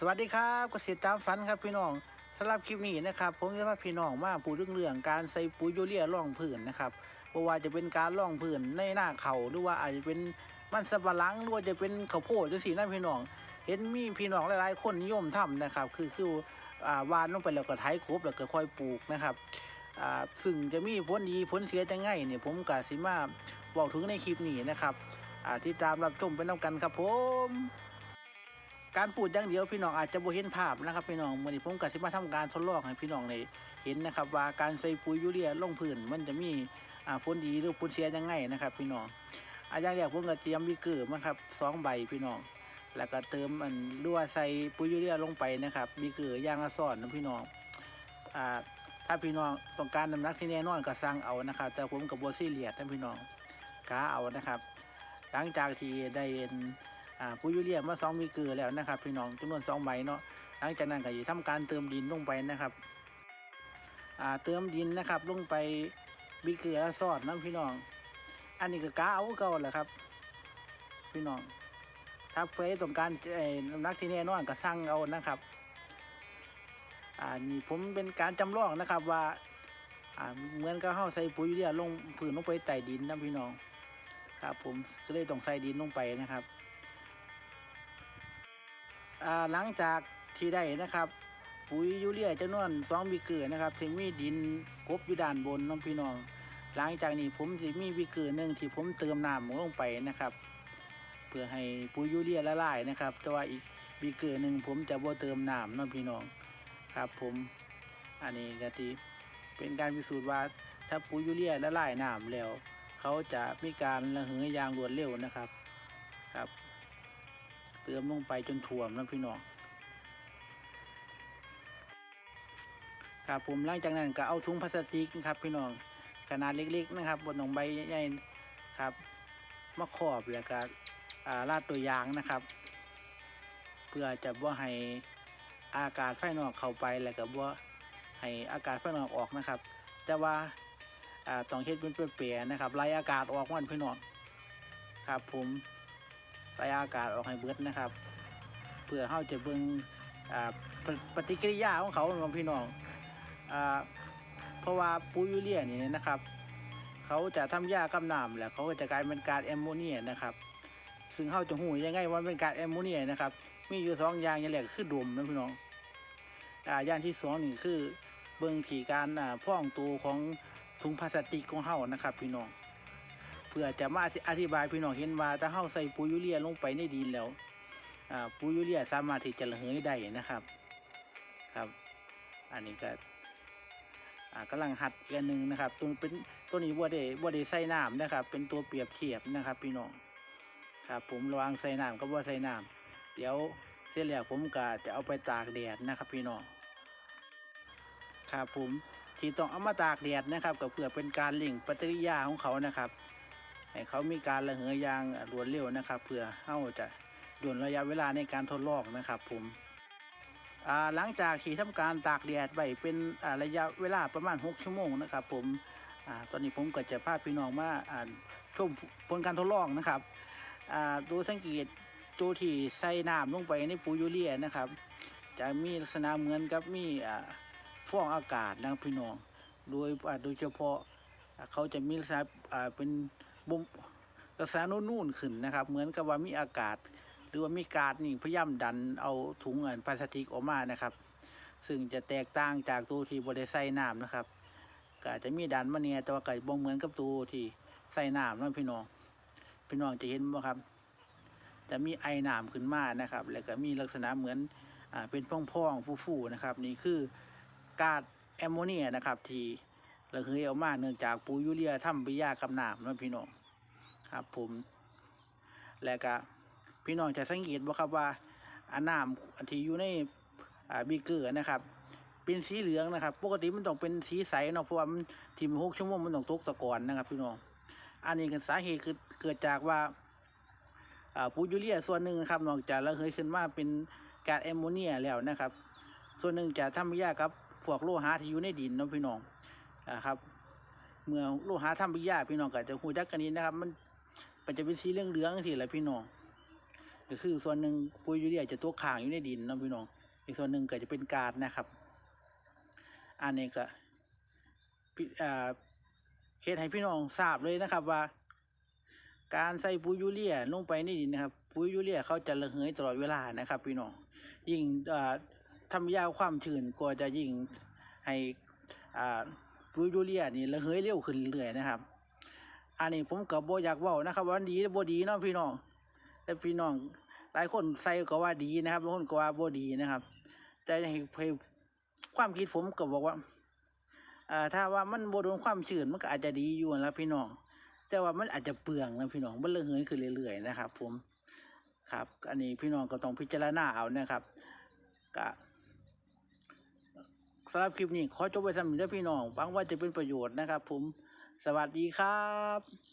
สวัสดีครับเกษตรตามฝันครับพี่น้องสำหรับคลิปนี้นะครับผมจะพาพี่น้องมาพูดเรื่องเรื่องการใส่ปุ๋ยยูเรียร่องผืนนะครับเพราะว่าจะเป็นการร่องผืนในหน้าเขาหรือว่าอาจจะเป็นมันสำปะหลังหรือว่าจะเป็นข้าวโพดจังสีนั่นพี่น้อง เห็นมีพี่น้องหลายๆ คนนิยมทำนะครับ คือคืออ่าวานลงไปแล้วก็ไถครบแล้วก็ค่อยปลูกนะครับอ่าซึ่งจะมีผลดีผลเสียจะง่ายเนี่ยผมกาสิมาบอกถึงในคลิปนี้นะครับอ่าที่ตามรับชมไปน้ากันครับผม การปลูกอย่างเดียวพี่น้องอาจจะบ่เห็นภาพนะครับพี่น้องวันนี้ผมก็สิมาทำการทดลองให้พี่น้องได้เห็นนะครับ ว่าการใส่ปุ๋ยยูเรียลงพื้นมันจะมีอ่าผลดีหรือผลเสียยังไงนะครับ พี่น้องอ่าอย่างแรกผมก็เตรียมวิกเกอร์มาครับสองใบพี่น้องแล้วก็เติมอันรือว่าใส่ปุ๋ยยูเรียลงไปนะครับวิกเกอร์อย่างละซ้อนนะพี่น้องอ่าถ้าพี่น้องต้องการน้ำหนักที่แน่นอนก็สั่งเอานะครับ แต่ผมกับบัวซี่เลียดนะพี่น้องกาเอานะครับ หลังจากที่ได้เห็น อ่าปุ๋ยยูเรียมาสองมีเกลือแล้วนะครับ พี่น้องจำนวนสองใบเนาะหลังจากนั้นก็จะทำการเติมดินลงไปนะครับอ่าเติมดินนะครับลงไปมีเกลือและซอสน้ำพี่น้อง อันนี้ก็กาเอาเก่าแหละครับ พี่น้อง ถ้าเฟซต้องการเอ่อน้ำหนักที่แน่นอนก็สั่งเอานะครับอ่านี่ผมเป็นการจำลองนะครับว่าอ่าเหมือนกับเฮาใส่ปุ๋ยเรียลงพื้นลงไปใต้ดินนะพี่น้อง ครับ ผมก็เลยต้องใส่ดินลงไปนะครับ หลังจากที่ได้นะครับปุ๋ยยูเรียจำนวนสองบีเกือนะครับถึงมีดินกบอยู่ด้านบนน้องพี่น้อง หลังจากนี้ผมสิมีบีเกือหนึ่งที่ผมเติมน้ำลงไปนะครับ เพื่อให้ปุ๋ยยูเรียละลายนะครับ แต่ว่าอีกบีเกือหนึ่งผมจะบ่เติมน้ำน้องพี่น้องครับผมอันนี้ก็ที่เป็นการพิสูจน์ว่าถ้าปุ๋ยยูเรียละลายน้ำแล้ว เขาจะมีการระเหยอย่างรวดเร็วนะครับ ติมลงไปจนท่วมนะพี่น้องครับผมหลังจากนั้นก็เอาถุงพลาสติกนะครับ พี่น้องขนาดเล็ก ๆ นะครับบนหนองใบใหญ่ครับมาครอบแล้วก็อ่าลาดตัวยางนะครับ เพื่อจะว่าให้อากาศภายนอกเข้าไปแล้วก็ว่าให้อากาศภายนอกออกนะครับ แต่ว่าต้องเฮ็ดเป็นเปลี่ยนๆนะครับไล่อากาศออกมันพี่น้องครับผม ระยะอากาศออกให้เบิดนะครับ เพื่อเขาจะเบิ่งอ่าปฏิปฏิกิริยาของเขาของพี่น้องอเพราะว่าปุ๋ยยูเรียนี่นะครับ เขาจะทำยากับน้ำแล้วเขาจะกลายเป็นการแอมโมเนียนะครับ ซึ่งเขาจะหูยังไงว่าเป็นการแอมโมเนียนะครับ มีอยู่สองอย่างอย่างแรกคือดมนะพี่น้องอย่างที่สองนี่คือเบิ่งที่การพ่องตัวของถุงพลาสติกของเขานะครับ พี่น้อง เพื่อจะมาอธิบายพี่น้องเห็นว่าถ้าเฮาใส่ปุ๋ยยูเรียลงไปในดินแล้วปุ๋ยยูเรียสามารถที่จะระเหยได้นะครับครับ อันนี้ก็อ่ากำลังหัดอีกอันหนึ่งนะครับตัวเป็นตัวนี้ว่าได้ว่าได้ใส่น้ำนะครับ เป็นตัวเปรียบเทียบนะครับ พี่น้องครับผมระวางใส่น้ำกับว่าใส่น้ำเดี๋ยวเสร็จแล้วผมก็จะเอาไปตากแดดนะครับ พี่น้องครับผมที่ต้องเอามาตากแดดนะครับ ก็เพื่อเป็นการเล่งปฏิกิริยาของเขานะครับ ให้เขามีการระเหยยางรวดเร็วนะครับเพื่อเขาจะย่นระยะเวลาในการทดลองนะครับผมหลังจากขี่ทำการตากแดดไปเป็นระยะเวลาประมาณ 6 ชั่วโมงนะครับ ผมอตอนนี้ผมก็จะพาพี่น้องมาอ่านชมผลการทดลองนะครับดูสังเกตตัวที่ใส่น้ำลงไปในปุ๋ยยูเรียนะครับ จะมีลักษณะเหมือนกับมีฟองอากาศนะครับพี่น้อง โดยโดยเฉพาะเขาจะมีลักษณะเป็น บุมลักษณะนุ่นขึ้นนะครับ เหมือนกับว่ามีอากาศ หรือว่ามีการนี่พยายามดันเอาถุงเงินพลาสติกออกมานะครับ ซึ่งจะแตกต่างจากตัวที่บริใส่น้ำนะครับก็อาจจะมีดันมาเนี่ยแต่ว่าก็บ่เหมือนกับตัวที่ใส่น้ำนั่นพี่น้องพี่น้องจะเห็นบ่ครับ จะมีไอน้ำขึ้นมานะครับ แล้วก็มีลักษณะเหมือนอ่าเป็นพ่องๆฟูๆนะครับ นี่คือก๊าซแอมโมเนียนะครับ ที่ระเหยออกมาเนื่องจากปุ๋ยยูเรียทำปิยากับน้ำนั่นพี่น้อง ครับ ผม แล้วก็พี่น้องจะสังเกตว่าครับว่าอันน้ำอันที่อยู่ในอ่าบีเกอร์นะครับ เป็นสีเหลืองนะครับ ปกติมันต้องเป็นสีใสเนาะเพราะว่ามันทีมหกชั่วโมงมันต้องตกตะกอนนะครับ พี่น้องอันนี้ก็สาเหตุคือเกิดจากว่าอ่าปุ๋ยยูเรียส่วนหนึ่งนะครับนอกจากระเหยขึ้นมาเป็นก๊าซแอมโมเนียแล้วนะครับ ส่วนหนึ่งจะทำปฏิกิริยากับพวกโลหะที่อยู่ในดินนะพี่น้องนะครับ เมื่อโลหะทำปฏิกิริยาพี่น้องก็จะหูจักกันนี้นะครับ มัน มันจะเป็นสีเหลืองๆทีแหละพี่น้องก็คือส่วนหนึ่งปุ๋ยยูเรียจะตัวข่างอยู่ในดินนะพี่น้อง อีกส่วนหนึ่งก็จะเป็นการนะครับ อันนี้ก็พี่อ่าเคสให้พี่น้องทราบเลยนะครับว่า การใส่ปุ๋ยยูเรียลงไปในดินนะครับ ปุ๋ยยูเรียเขาจะระเหยตลอดเวลานะครับ พี่น้อง ยิ่งอ่าทำยาวความชื้นก็จะยิ่งให้อ่าปุ๋ยยูเรียนี่ระเหยเร็วขึ้นเรื่อยๆนะครับ อันนี้ผมกับโบอยากว่านะครับว่าดีหรือบ่ดีเนาะพี่น้องแต่พี่น้องหลายคนใส่ก็ว่าดีนะครับบางคนก็ว่าโบดีนะครับ แต่ให้ให้ความคิดผมก็บอกว่าอ่าถ้าว่ามันโบโดนความชื้นมันก็อาจจะดีอยู่แล้วพี่น้อง แต่ว่ามันอาจจะเปลืองนะพี่น้องมันเระเหยขึ้นเรื่อยๆนะครับ ผมครับ อันนี้พี่น้องก็ต้องพิจารณาเอานะครับก็สำหรับคลิปนี้ขอจบไว้สำหรับพี่น้องหวังว่าจะเป็นประโยชน์นะครับ ผม สวัสดีครับ